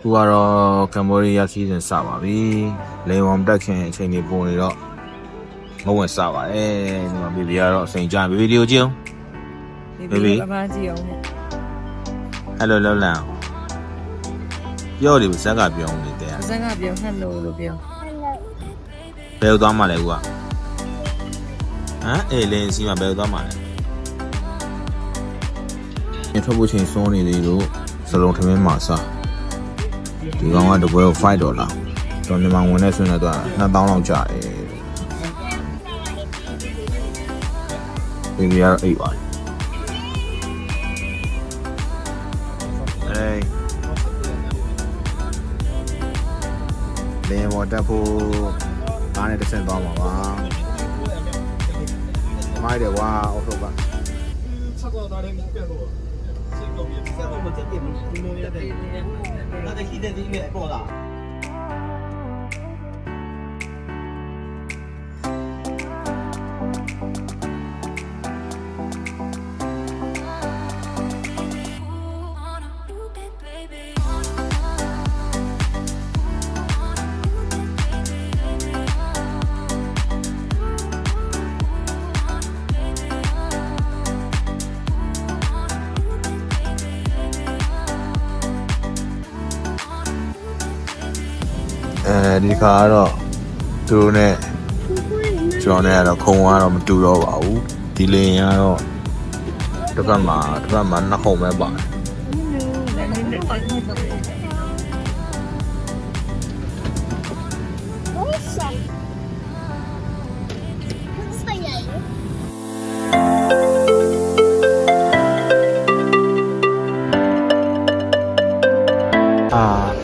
သူကတော့ကမ္ဘောဒီးယားခီးစဉ်စပါပြီလေဝမ်တက်ခင်အချိန်လေးပုံနေတော့မဝင်စပါတယ်ဒီမှာဘေဘီကတော့အချိန်ကြာဘေဘီဒီကိုကြည့်အောင်ဘေဘီအမကြည့်အောင်နဲ့အဲ့လိုလောက်လန့်ပြောတယ်ဇက်ကပြောနေတယ် အစကပြောဟယ်လိုလို့ပြောဘယ်လိုသွားမှလဲဦးကဟမ်အေးလင်းစီမှာဘယ်လိုသွားမှလဲညထွက်ဖို့ချိန်စွန်းနေသေးလို့စလုံးထမင်းမှာစားဒီကောင်ကတပွဲကို5ဒေါ်လာကျွန်တော်မြန်မာဝင်နေဆွနေတော့2000လောက်ကျတယ်ဘေဘီကတော့အိတ်ပါတယ်အေး လင်းပေါ်တက်ဖို့ဘာနဲ့တစ်ဆင့်သွားမှာပါမိုက်တယ်ကွာအောက်ထုတ်ပါချက်ကောသားလေးမပြတ်လို့စိတ်ကောင်းပြီစက်တော့မတက်တယ်ဘူးဘယ်လိုရတဲ့ဒါတခိတဲ့ဒီမဲ့ပေါ်လာ အဲဒီခါကတော့သူတို့နဲ့ကျွန်တော်နဲ့ကတော့ခုံကတော့မတူတော့ပါဘူးဒီလင်ကတော့တစ်ပတ်မှာတစ်ပတ်မှာနှစ်ခုံပဲပါတယ်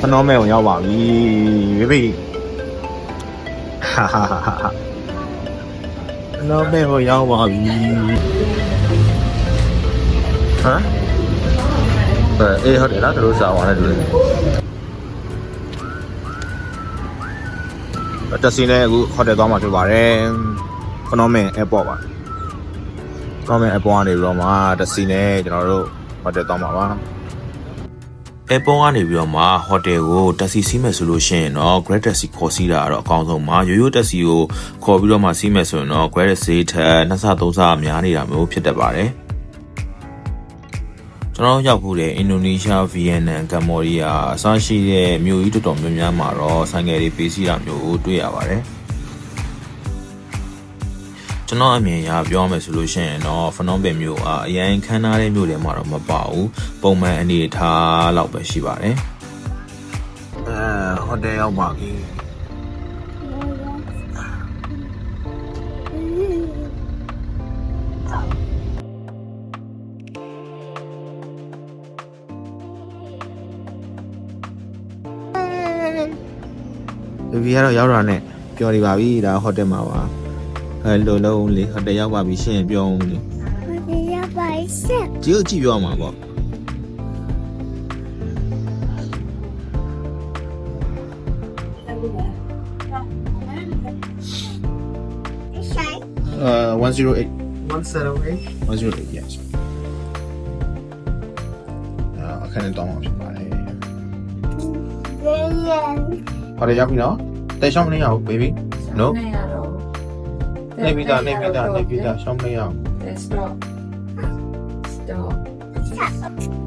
အာဖနောမဲကိုရောက်ပါပြီဘေဘီဟာဟာဟာဟာဖနောမဲကိုရောက်ပါပြီဟမ်အေးဟုတ်တယ်လားသူတို့စာဝင်နေတူတယ်တက်စီနဲ့အခုဟိုတယ်သွားမှာဖြစ်ပါတယ်ဖနောမဲ airport ပါဖနောမဲ airport ကနေပြီးတော့မှတက်စီနဲ့ကျွန်တော်တို့ဟိုတယ်သွားမှာပါ အဲပုံကနေပြီးတော့မှဟိုတယ်ကိုတက်စီစီးမယ်ဆိုလို့ရှိရင်တော့ Great Taxi ခေါ်စီးတာကတော့အကောင်းဆုံးပါရိုးရိုးတက်စီကိုခေါ်ပြီးတော့မှစီးမယ်ဆိုရင်တော့ Great Taxi ထက်နှစ်ဆသုံးဆများနေတာမျိုးဖြစ်တတ်ပါတယ်ကျွန်တော်ရောက်ဖို့တဲ့အင်ဒိုနီးရှားဗီယက်နမ်ကမ္ဘောဒီးယားအစရှိတဲ့မြို့ကြီးတော်တော်များများမှာတော့ဆိုင်ငယ်တွေပေးစီးတာမျိုးကိုတွေ့ရပါတယ် ကျွန်တော်အမြင်အရပြောမယ်ဆိုလို့ရှိရင်တော့ဖနွန်ပင်မြို့အာအရင်ခန်းနာတဲ့မြို့တွေမှာတော့မပါဘူးပုံမှန်အနေအထားလောက်ပဲရှိပါတယ်အဲဟိုတယ်ရောက်ပါပြီဘီဘီကတော့ရောက်တာနဲ့ပြောနေပါပြီဒါဟိုတယ်မှာပါ ဟဲ့လိုလုံးလေဟိုတယ်ရောက်ပါပြီရှင်ပြောဦးလေဟိုတယ်ရောက်ပါရှင်ဒီကိုကြည့်ပြောမှာပေါ့呃108 108 108 yes အာအခန်းတောင်းမှာဖြစ်ပါတယ်လေရန်ဟောရရောက်ပြီနော်တဲရှောင်းမနေရဘူး baby no နေရတော့ နေပြီးသားနေပြီးသားနေပြီးသားရှောင်းမနေရဘူး stop stop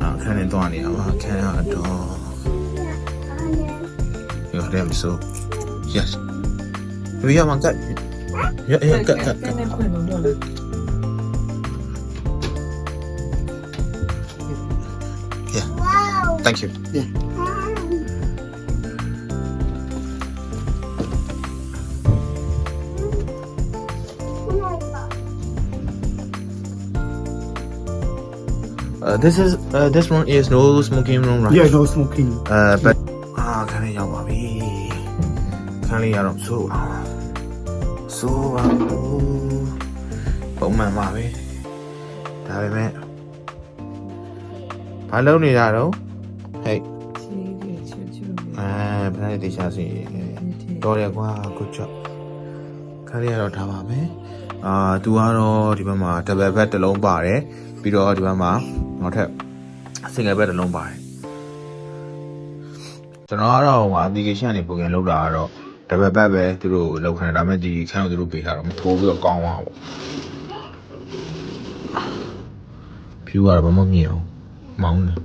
အာအခန်းနဲ့တောင်းနေရပါအခန်းကတော့ရောတယ်မဆို yes ဘယ်ရမှာကတ်ရရကတ်ကတ်နဲ့ဖွင့်လို့တော့လေ哇 thank you 哦！Uh, this is uh, this one is no smoking room right Yeah, no smoking. uh but အာခန်းလေးရောက်ပါပြီခန်းလေးရတော့ဆိုးပါဆိုးပါဘူးပုံမှန်ပါပဲဒါပေမဲ့ဘာလုပ်နေတာတော့ဟဲ့ချီးချီးချူချူအဲဘယ်လေးတေချာစီတော်တယ်ကွာ good job ခါလေးကတော့ထားပါမယ်အာသူကတော့ဒီဘက်မှာ double bed တစ်လုံးပါတယ်ပြီးတော့ဒီဘက်မှာ နောက်ထပ် single bed တစ်လုံးပါတယ်ကျွန်တော်ကတော့ဟို application ကနေ booking လုပ်တာကတော့ double bed ပဲသူတို့လောက်ခံတယ်ဒါပေမဲ့ဒီခန်းကိုသူတို့ပေးထားတော့မထိုးပြီးတော့ကောင်းသွားပါဘူးဖြူကတော့ဘာမှမမြင်အောင်မောင်းတယ်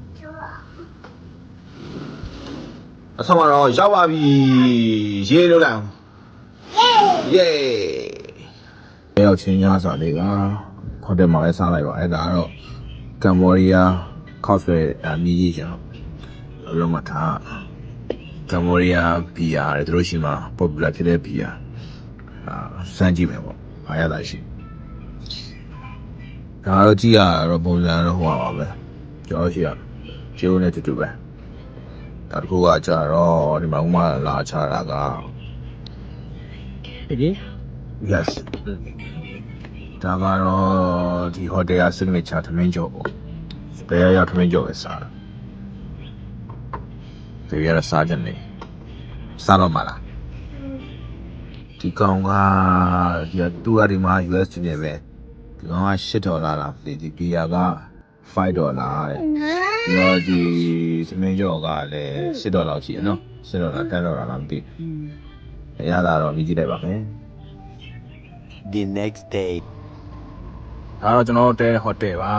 အဆောင်ကတော့ရောက်ပါပြီရေးလို့လိုက်အောင်ယေးရောက်ချင်းညစာလေးကဟိုတယ်မှာပဲစားလိုက်ပါအဲ့ဒါကတော့ ကမ်ဘောဒီးယားခောက်ဆွဲအမြည်ကြီးကျွန်တော်လုံးမထားကမ်ဘောဒီးယားဘီယာတဲ့သူတို့ရှိမှာ popular ဖြစ်တဲ့ဘီယာအာစမ်းကြည့်မယ်ပေါ့အားရတာရှိဒါတော့ကြည့်ရတော့ပုံစံတော့ဟိုပါပဲကျွန်တော်ရှိရကျိုးနဲ့တူတူပဲဒါတကူကကြတော့ဒီမှာဥမာလာချတာက Yes ဒါကတော့ဒီ hotel က signature သမင်းကြော်ပေါ့ဘယ်ရောက်သမင်းကြော်ပဲစားတာဒီရစားကြနေစားတော့မလားဒီကောင်ကဒီကသူကဒီမှာ US နေပဲဒီကောင်က8ဒေါ်လာလားဒီဘီယာက5ဒေါ်လာတဲ့ဒီတော့ဒီသမင်းကြော်ကလည်း8ဒေါ်လာရှိရနော်8ဒေါ်လာ10ဒေါ်လာလားမသိဘူးရတာတော့မြည်ကြည့်လိုက်ပါမယ် The next day ဒါတော့ကျွန်တော်တို့တဲဟိုတယ်ပါ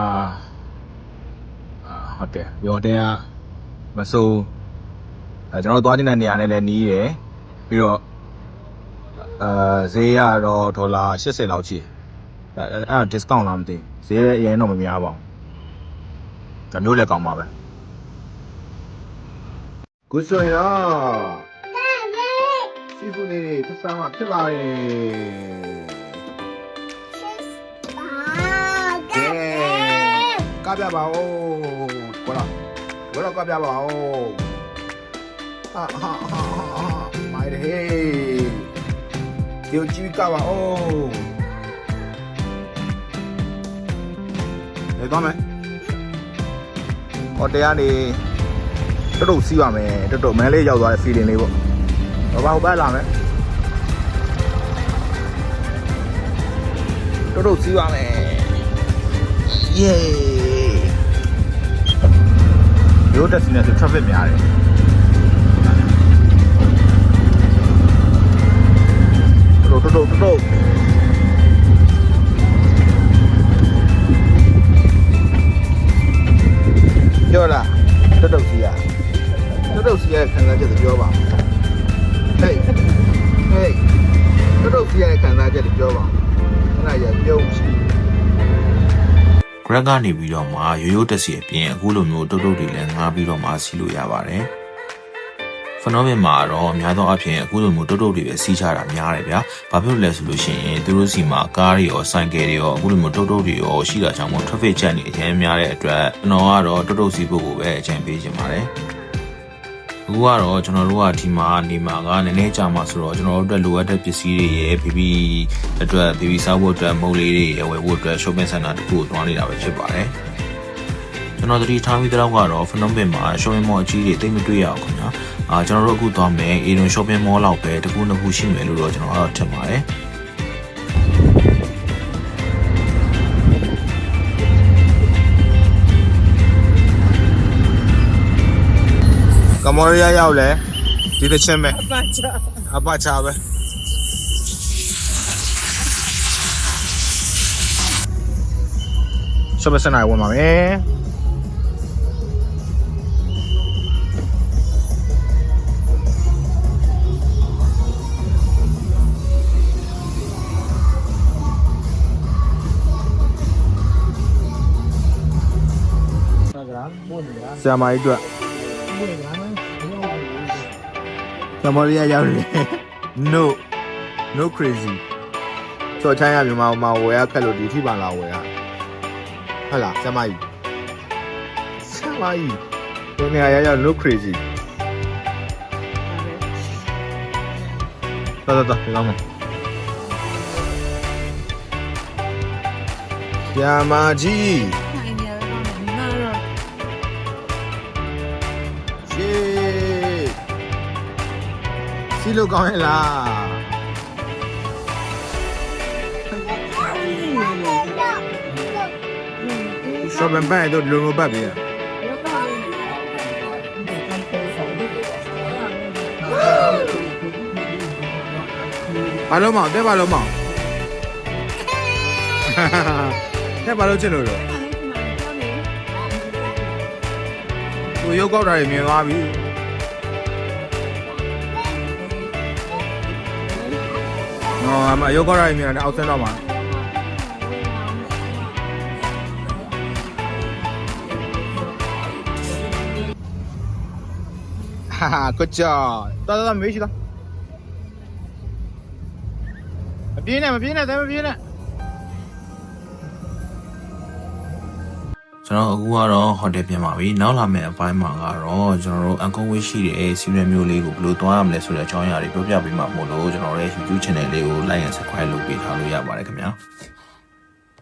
အာဟိုတယ်ဒီဟိုတယ်ကမဆိုးအဲကျွန်တော်တို့သွားခြင်းတဲ့နေရာနဲ့လည်းနီးတယ်ပြီးတော့အာဈေးကတော့ဒေါ်လာ80လောက်ရှိတယ်အဲအဲ့ဒါ discount လားမသိဘူးဈေးလည်းအရင်တော့မများပါဘူးဒါမျိုးလည်းကောင်းပါပဲကုဆွေရောစီဖူလေးတွေသစ္စာမဖြစ်လာတယ် ကပြပါဦးဘောလားဘောလားကပြပါဦးဟာဟာဟာဟာမိုင်ဟေးဒီကြည့်ကပါဦးလေတော့မယ်ဟိုတရားနေတော်တော်စီးပါမယ်တော်တော်မန်းလေးရောက်သွားတဲ့ feeling လေးပေါ့ဘာဘာဟိုဘက်လာမယ်တော်တော်စီးပါမယ်เย้ရိုးတက်စီနဲ့ဆို traffic များတယ်တော်တော်တော်တော်ပြောလားတော်တော်စီရတော်တော်စီရခံစားချက်တွေပြောပါဟေးဟေးတော်တော်စီ ရခံစားချက်တွေပြောပါခဏရပြုံးရှိ Grab ကနေပြီးတော့မှရိုးရိုးတက်စီအပြင်အခုလိုမျိုးတုတ်တုတ်တွေလည်းငားပြီးတော့မှစီးလို့ရပါတယ်။ Phenomen မှာတော့အများသောအားဖြင့်အခုလိုမျိုးတုတ်တုတ်တွေပဲစီးချတာများတယ်ဗျာ။ဘာဖြစ်လို့လဲဆိုလို့ရှိရင်သူတို့စီမှာကားတွေရောဆိုင်ကယ်တွေရောအခုလိုမျိုးတုတ်တုတ်တွေရောရှိတာကြောင့်မို့ traffic jam တွေအများများတဲ့အတွက်ကျွန်တော်ကတော့တုတ်တုတ်စီးဖို့ကိုပဲအကြံပေးချင်ပါတယ်။ အခုကတော့ကျွန်တော်တို့ကဒီမှာနေမှာကနည်းနည်းကြာမှဆိုတော့ကျွန်တော်တို့အတွက်လိုအပ်တဲ့ပစ္စည်းတွေရယ် BB အတွက် BB စားဖို့အတွက်မုတ်လေးတွေရယ်ဝယ်ဖို့အတွက် shopping center တခုကိုသွားနေတာပဲဖြစ်ပါတယ်။ကျွန်တော်သတိထားမိတဲ့တော့ကတော့ Phenomen မှာ shopping mall အကြီးတွေတိတ်မတွေ့ရအောင်ခင်ဗျာ။အာကျွန်တော်တို့အခုသွားမယ် Aeon shopping mall လောက်ပဲတခုနှစ်ခုရှိမယ်လို့တော့ကျွန်တော်ကတော့ထင်ပါတယ်။ ကမ္ဘောဒီးယားရောက်လဲဒီတစ်ချက်မဲ့အ ကြီးအတွက်ကမ္ဘောဒီးယားရောက်တယ် no no crazy ဆိုတော့ချိုင်းရမြန်မာမှာဝယ်ရခက်လို့ဒီထိပါလာဝယ်ရဟုတ်လားဆရာမကြီးဆရာမကြီးဒီနေရာရရောက် no crazy တော်တော်တော်ဒီကောင်မဆရာမကြီး စီးလို့ကောင်းရဲ့လားရှော့ပန်ပန်တို့ဒီလိုမျိုးပတ်ပြီးอ่ะဘာလို့မအောင်တဲ့ဘာလို့မအောင်တဲ့ဘာလို့ချင်လို့တော့သူရုပ်ကောက်တာတွေမြင်သွားပြီ ဟောအမရုပ်ကောက်တာတွေမြင်တာအောက်ဆင်းတော့မှာဟာဟာကိုကြောတော်တော်မေးရှိလားမပြေးနဲ့မပြေးနဲ့တဲမပြေးနဲ့ ကျွန်တော်အခုကတော့ဟိုတယ်ပြန်ပါပြီနောက်လာမယ့်အပိုင်းမှာကတော့ကျွန်တော်တို့အန်ကုန်းဝေးရှိတဲ့စီရီမျိုးလေးကိုဘယ်လိုသွားရမလဲဆိုတဲ့အကြောင်းအရာတွေပြောပြပေးမှာမို့လို့ကျွန်တော်ရဲ့ YouTube channel လေးကို like and subscribe လုပ်ပေးထားလို့ရပါတယ်ခင်ဗျာ